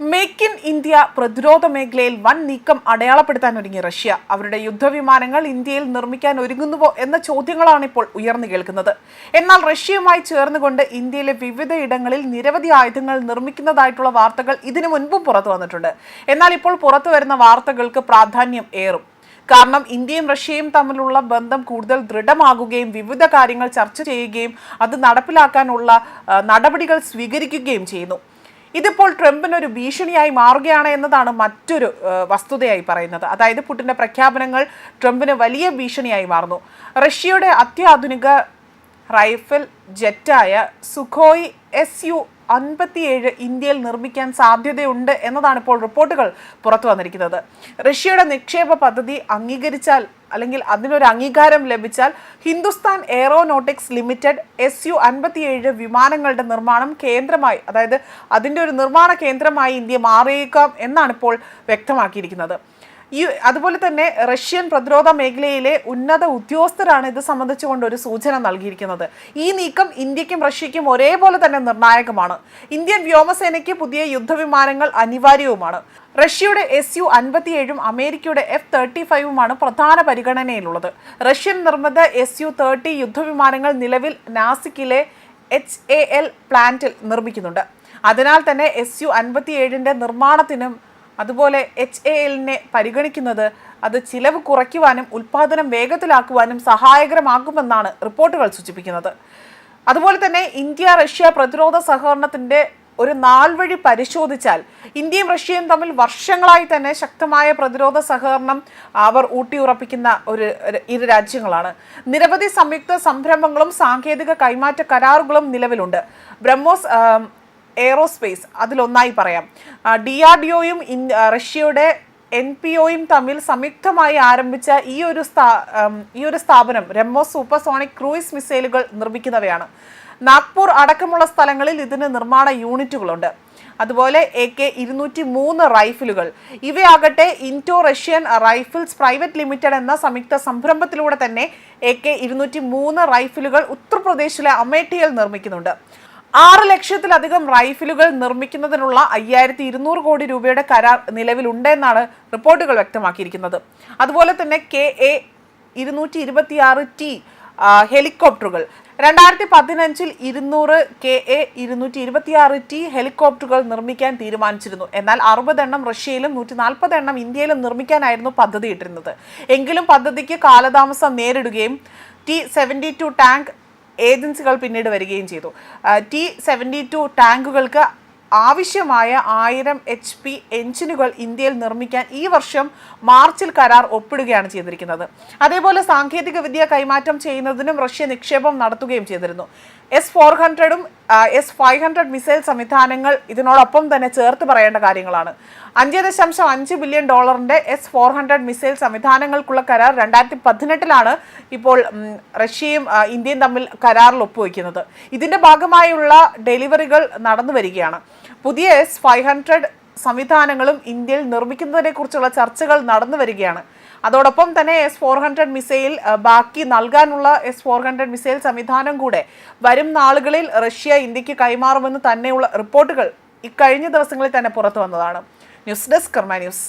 Make in India പ്രതിരോധ മേഖലയിൽ വൻ നീക്കം അടയാളപ്പെടുത്താൻ ഒരുങ്ങി റഷ്യ. അവരുടെ യുദ്ധവിമാനങ്ങൾ ഇന്ത്യയിൽ നിർമ്മിക്കാൻ ഒരുങ്ങുന്നുവോ എന്ന ചോദ്യങ്ങളാണ് ഇപ്പോൾ ഉയർന്നു കേൾക്കുന്നത്. എന്നാൽ റഷ്യയുമായി ചേർന്നുകൊണ്ട് ഇന്ത്യയിലെ വിവിധ ഇടങ്ങളിൽ നിരവധി ആയുധങ്ങൾ നിർമ്മിക്കുന്നതായിട്ടുള്ള വാർത്തകൾ ഇതിനു മുൻപും പുറത്തു വന്നിട്ടുണ്ട്. എന്നാൽ ഇപ്പോൾ പുറത്തു വരുന്ന വാർത്തകൾക്ക് പ്രാധാന്യം ഏറും. കാരണം ഇന്ത്യയും റഷ്യയും തമ്മിലുള്ള ബന്ധം കൂടുതൽ ദൃഢമാകുകയും വിവിധ കാര്യങ്ങൾ ചർച്ച ചെയ്യുകയും അത് നടപ്പിലാക്കാനുള്ള നടപടികൾ സ്വീകരിക്കുകയും ചെയ്യുന്നു. ഇതിപ്പോൾ ട്രംപിന് ഒരു ഭീഷണിയായി മാറുകയാണ് എന്നതാണ് മറ്റൊരു വസ്തുതയായി പറയുന്നത്. അതായത് പുട്ടിന്റെ പ്രഖ്യാപനങ്ങൾ ട്രംപിന് വലിയ ഭീഷണിയായി മാറുന്നു. റഷ്യയുടെ അത്യാധുനിക റൈഫിൾ ജെറ്റായ സുഖോയ് എസ് യു അൻപത്തിയേഴ് ഇന്ത്യയിൽ നിർമ്മിക്കാൻ സാധ്യതയുണ്ട് എന്നതാണ് ഇപ്പോൾ റിപ്പോർട്ടുകൾ പുറത്തു വന്നിരിക്കുന്നത്. റഷ്യയുടെ നിക്ഷേപ പദ്ധതി അംഗീകരിച്ചാൽ അല്ലെങ്കിൽ അതിനൊരു അംഗീകാരം ലഭിച്ചാൽ Hindustan aeronautics limited S U അൻപത്തിയേഴ് വിമാനങ്ങളുടെ നിർമ്മാണം കേന്ദ്രമായി അതായത് അതിന്റെ ഒരു നിർമ്മാണ കേന്ദ്രമായി ഇന്ത്യ മാറിയേക്കാം എന്നാണ് ഇപ്പോൾ വ്യക്തമാക്കിയിരിക്കുന്നത്. ഈ അതുപോലെ തന്നെ റഷ്യൻ പ്രതിരോധ മേഖലയിലെ ഉന്നത ഉദ്യോഗസ്ഥരാണ് ഇത് സംബന്ധിച്ചുകൊണ്ട് ഒരു സൂചന നൽകിയിരിക്കുന്നത്. ഈ നീക്കം ഇന്ത്യക്കും റഷ്യയ്ക്കും ഒരേപോലെ തന്നെ നിർണായകമാണ്. ഇന്ത്യൻ വ്യോമസേനയ്ക്ക് പുതിയ യുദ്ധവിമാനങ്ങൾ അനിവാര്യവുമാണ്. റഷ്യയുടെ എസ് യു അൻപത്തിയേഴും അമേരിക്കയുടെ എഫ് തേർട്ടി ഫൈവുമാണ് പ്രധാന പരിഗണനയിലുള്ളത്. റഷ്യൻ നിർമ്മിത എസ് യു തേർട്ടി യുദ്ധവിമാനങ്ങൾ നിലവിൽ നാസിക്കിലെ എച്ച് എ എൽ പ്ലാന്റിൽ നിർമ്മിക്കുന്നുണ്ട്. അതിനാൽ തന്നെ എസ് യു അൻപത്തിയേഴിന്റെ നിർമ്മാണത്തിനും അതുപോലെ എച്ച് എ എല്ലിനെ പരിഗണിക്കുന്നത് അത് ചിലവ് കുറയ്ക്കുവാനും ഉൽപ്പാദനം വേഗത്തിലാക്കുവാനും സഹായകരമാകുമെന്നാണ് റിപ്പോർട്ടുകൾ സൂചിപ്പിക്കുന്നത്. അതുപോലെ തന്നെ ഇന്ത്യ റഷ്യ പ്രതിരോധ സഹകരണത്തിന്റെ ഒരു നാൾ വഴി പരിശോധിച്ചാൽ ഇന്ത്യയും റഷ്യയും തമ്മിൽ വർഷങ്ങളായി തന്നെ ശക്തമായ പ്രതിരോധ സഹകരണം അവർ ഊട്ടിയുറപ്പിക്കുന്ന ഒരു ഇരു രാജ്യങ്ങളാണ്. നിരവധി സംയുക്ത സംരംഭങ്ങളും സാങ്കേതിക കൈമാറ്റ കരാറുകളും നിലവിലുണ്ട്. ബ്രഹ്മോസ് എയറോസ്പേസ് അതിലൊന്നായി പറയാം. ഡി ആർ ഡി ഒയും റഷ്യയുടെ എൻ പി ഒയും തമ്മിൽ സംയുക്തമായി ആരംഭിച്ച ഈ ഒരു സ്ഥാ ഈ ഒരു സ്ഥാപനം ബ്രഹ്മോസ് സൂപ്പർസോണിക് ക്രൂയിസ് മിസൈലുകൾ നിർമ്മിക്കുന്നവയാണ്. നാഗ്പൂർ അടക്കമുള്ള സ്ഥലങ്ങളിൽ ഇതിന് നിർമ്മാണ യൂണിറ്റുകളുണ്ട്. അതുപോലെ എ കെ ഇരുന്നൂറ്റി മൂന്ന് റൈഫിലുകൾ. ഇവയാകട്ടെ Indo Russian rifles private limited എന്ന സംയുക്ത സംരംഭത്തിലൂടെ തന്നെ എ കെ ഇരുന്നൂറ്റി മൂന്ന് റൈഫിലുകൾ ഉത്തർപ്രദേശിലെ അമേഠിയിൽ നിർമ്മിക്കുന്നുണ്ട്. ആറ് ലക്ഷത്തിലധികം റൈഫിലുകൾ നിർമ്മിക്കുന്നതിനുള്ള അയ്യായിരത്തി ഇരുന്നൂറ് കോടി രൂപയുടെ കരാർ നിലവിലുണ്ടെന്നാണ് റിപ്പോർട്ടുകൾ വ്യക്തമാക്കിയിരിക്കുന്നത്. അതുപോലെ തന്നെ കെ എ ഇരുന്നൂറ്റി ഇരുപത്തിയാറ് ടി ഹെലികോപ്റ്ററുകൾ. രണ്ടായിരത്തി പതിനഞ്ചിൽ ഇരുന്നൂറ് കെ എ ഇരുന്നൂറ്റി ഇരുപത്തിയാറ് ടി ഹെലികോപ്റ്ററുകൾ നിർമ്മിക്കാൻ തീരുമാനിച്ചിരുന്നു. എന്നാൽ അറുപതെണ്ണം റഷ്യയിലും നൂറ്റി നാൽപ്പത് എണ്ണം ഇന്ത്യയിലും നിർമ്മിക്കാനായിരുന്നു പദ്ധതിയിട്ടിരുന്നത്. എങ്കിലും പദ്ധതിക്ക് കാലതാമസം നേരിടുകയും ടി സെവന്റി ടു ടാങ്ക് ഏജൻസികൾ പിന്നീട് വരികയും ചെയ്തു. ടി സെവന്റി ടു ടാങ്കുകൾക്ക് ആവശ്യമായ ആയിരം എച്ച് പി എഞ്ചിനുകൾ ഇന്ത്യയിൽ നിർമ്മിക്കാൻ ഈ വർഷം മാർച്ചിൽ കരാർ ഒപ്പിടുകയാണ് ചെയ്തിരിക്കുന്നത്. അതേപോലെ സാങ്കേതിക വിദ്യ കൈമാറ്റം ചെയ്യുന്നതിനും റഷ്യ നിക്ഷേപം നടത്തുകയും ചെയ്തിരുന്നു. എസ് ഫോർ ഹൺഡ്രഡും എസ് ഫൈവ് ഹൺഡ്രഡ് മിസൈൽ സംവിധാനങ്ങൾ ഇതിനോടൊപ്പം തന്നെ ചേർത്ത് പറയേണ്ട കാര്യങ്ങളാണ്. അഞ്ച് ദശാംശം അഞ്ച് ബില്യൺ ഡോളറിന്റെ എസ് ഫോർ ഹൺഡ്രഡ് മിസൈൽ സംവിധാനങ്ങൾക്കുള്ള കരാർ രണ്ടായിരത്തി പതിനെട്ടിലാണ് ഇപ്പോൾ റഷ്യയും ഇന്ത്യയും തമ്മിൽ കരാറിൽ ഒപ്പുവെക്കുന്നത്. ഇതിന്റെ ഭാഗമായുള്ള ഡെലിവറികൾ നടന്നു വരികയാണ്. പുതിയ എസ് ഫൈവ് ഹൺഡ്രഡ് സംവിധാനങ്ങളും ഇന്ത്യയിൽ നിർമ്മിക്കുന്നതിനെക്കുറിച്ചുള്ള ചർച്ചകൾ നടന്നു വരികയാണ്. അതോടൊപ്പം തന്നെ എസ് ഫോർ ഹൺഡ്രഡ് മിസൈൽ ബാക്കി നൽകാനുള്ള എസ് ഫോർ ഹൺഡ്രഡ് മിസൈൽ സംവിധാനം കൂടെ വരും നാളുകളിൽ റഷ്യ ഇന്ത്യയ്ക്ക് കൈമാറുമെന്ന് തന്നെയുള്ള റിപ്പോർട്ടുകൾ ഇക്കഴിഞ്ഞ ദിവസങ്ങളിൽ തന്നെ പുറത്തു വന്നതാണ്. News desk Karma news.